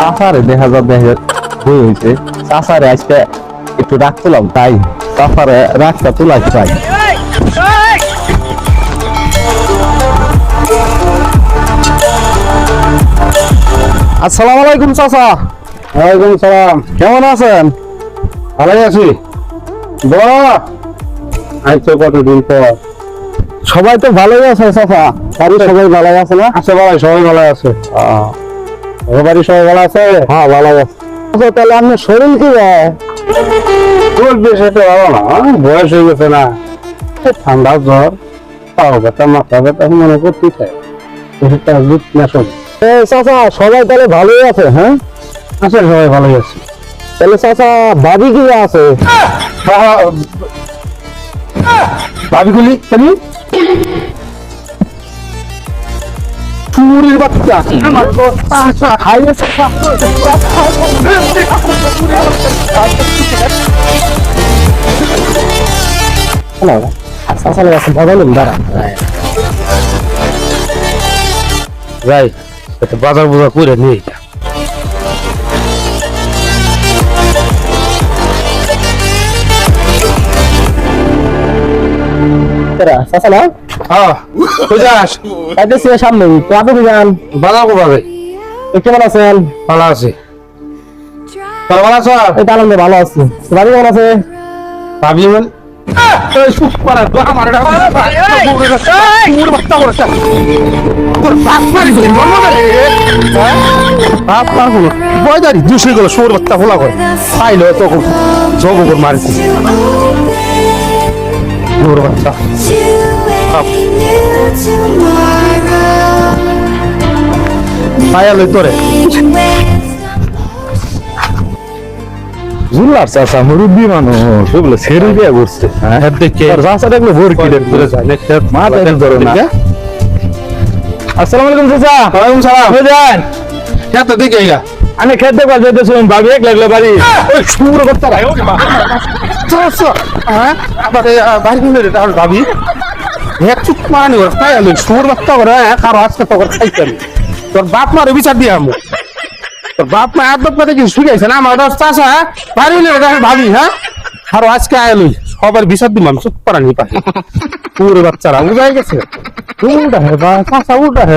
চাষারে দেখা যাবে দেখা বই হয়েছে চাষারে আজকে একটু রাখ তুলাম তাই চাষারে রাখটা তুলাই চাই। আসসালামু আলাইকুম চাচা। ওয়ালাইকুম সালাম। কেমন আছেন? ভালোই আছি। বড়? আইছো কতদিন পর। সবাই তো ভালোই আছে চাচা। বাড়ি সবাই ভালোই আছে না? আছে। ভাই সবাই ভালো আছে। ওর বাড়ি সবাই ভালো আছে? হ্যাঁ ভালো আছে। আচ্ছা, তাহলে আপনার শরীর কি হয় খুব বেশি ভালো না বয়স হয়ে গেছে না। ঠান্ডা জ্বর পাও ব্যথা মাথা ব্যথা মনে করতেই থাকে ওষুধটা দুধ না এ, চাচা সবাই তাহলে ভালোই আছে হ্যাঁ? আছে সবাই ভালোই আছে। তাহলে চাচা বাড়ি কি আছে? ভাবিগুলি তুমি চুরির বাচ্চা। আমার তো চাচা খাইয়ে চাচার কাছে বদলেন দাঁড়া বাজার বোঝা করে নিয়ে যা চাচা না হ্যাঁ বুঝাস খাইতেছি সামনে তো আপনি যান বাজার কোভাবে কেমন আছেন ভালো আছে তোর ভালো আছো এই তো আনন্দে ভালো আছি বাড়ি কেমন আছে ভাবি বল এই সুখ পারা তো আমার এটা মুর বাচ্চা বড়টা তোর বাপ মারি দিল মনে করে সোর বাচ্চা ফোলা করে পাইলো তো জগ মারিছি মোর বাচ্চা। পায়ালো তোরে। জুল্লার চাচা মুরব্বী মানুষ। বলে সেরু দিয়ে বসছে হ্যাঁ। দেখে। আর চাচা দেখলে ভোর কি দূরে যায় নেক্সট মা দেখেন ধরো না। আসসালামু আলাইকুম চাচা। ওয়ালাইকুম সালাম। হ্যাঁ তো দেখে গা আমি খেতে পারতে তো শুনুন ভাবি এক লাগল বাড়ি ওই সুর ওকে মা হ্যাঁ আবার গেলে রে তাহলে ভাবি এক চুপ মারানি ওর তাই আলো সুর বাচ্চা করে কারও আজকে তো করে খাইতে আমি তোর বাপ মারে বিচার দিয়ে আমু তোর বাপ মা আদব করে কি শুকাইছে না আমার চাষা গেলে রে ভাবি হ্যাঁ আরও আজকে আয়ালো সবার বিচার দিলাম চুপ করানি পাই পুরো বাচ্চারা উড়াই গেছে উল্টা হে বা চাষা উল্টা হে